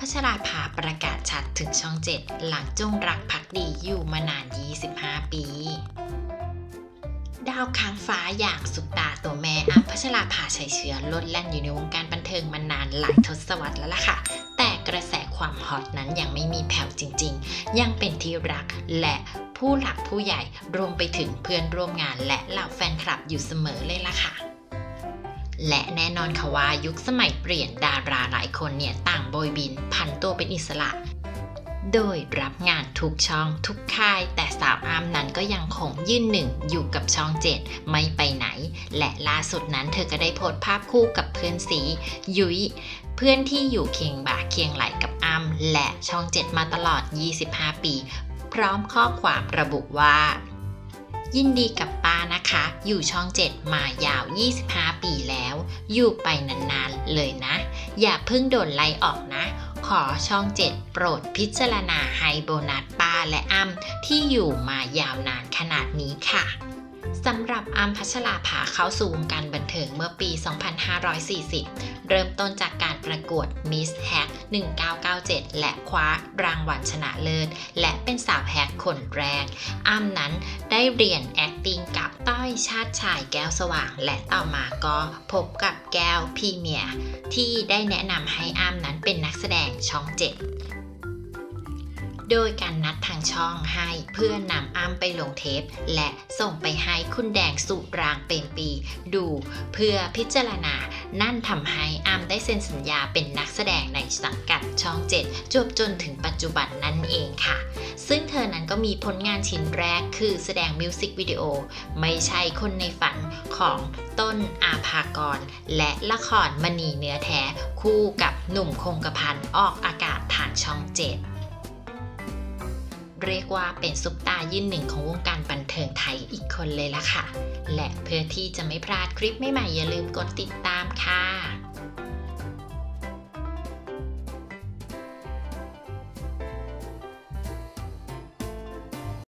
พัชราภาประกาศชัดถึงช่องเจ็ดหลังจงรักภักดีอยู่มานาน 25 ปี ดาวค้างฟ้าอย่างสุปตาตัวแม่อ้ำพัชราภาชัยเชื้อลดแล่นอยู่ในวงการบันเทิงมานานหลายทศวรรษแล้วล่ะค่ะ แต่กระแสความฮอตนั้นยังไม่มีแผ่วจริง ๆ ยังเป็นที่รักและผู้หลักผู้ใหญ่รวมไปถึงเพื่อนร่วมงานและเหล่าแฟนคลับอยู่เสมอเลยล่ะค่ะ และแน่นอนค่ะว่ายุคสมัยเปลี่ยนดาราหลายคนเนี่ยต่างโบยบินพันตัวเป็นอิสระ โดยรับงานทุกช่องทุกค่าย แต่สาวอามนั้นก็ยังคงยืนหนึ่งอยู่กับช่องเจ็ดไม่ไปไหน และล่าสุดนั้นเธอก็ได้โพสต์ภาพคู่กับเพื่อนสียุ้ยเพื่อนที่อยู่เคียงบ่าเคียงไหลกับอามและช่องเจ็ดมาตลอด 25 ปี พร้อมข้อความระบุว่า ยินดีกับ นะคะ อยู่ช่อง 7 มายาว 25 ปีแล้ว อยู่ไปนานๆเลยนะ อย่าเพิ่งโดนไล่ออกนะ ขอช่อง 7 โปรดพิจารณาให้โบนัสป้าและอ้ำที่อยู่มายาวนานขนาดนี้ค่ะสำหรับอ้ำพัชราภาเข้าสู่วงการบันเทิงเมื่อปี 2540 เริ่มต้นจากการประกวด Miss Hack 1997 และคว้ารางวัลชนะเลิศ และเป็นสาวแฮกคนแรกอ้ำนั้นได้เรียน acting กับต้ อยชาติชายแก้วสว่าง และต่อมาก็พบกับแก้วพีเมียที่ได้แนะนำให้อ้ำนั้นเป็นนักแสดงช่องเจ็ดโดยการนัดทางช่องให้เพื่อนนำอ้ำไปลงเทป และส่งไปให้คุณแดงสุรางเป็นปี ดู เพื่อพิจารณา นั่นทำให้อ้ำได้เซ็นสัญญาเป็นนักแสดงในสังกัดช่องเจ็ดจวบจนถึงปัจจุบันนั่นเองค่ะ ซึ่งเธอนั้นก็มีผลงานชิ้นแรกคือแสดงมิวสิกวิดีโอ ไม่ใช่คนในฝันของต้นอาภากร และละครมณีเนื้อแท้ คู่กับหนุ่มคงกระพันออกอากาศทางช่องเจ็ด เรียกว่าเป็นซุปตายืนหนึ่งของวงการบันเทิงไทยอีกคนเลยล่ะค่ะ และเพื่อที่จะไม่พลาดคลิปใหม่ๆอย่าลืมกดติดตามค่ะ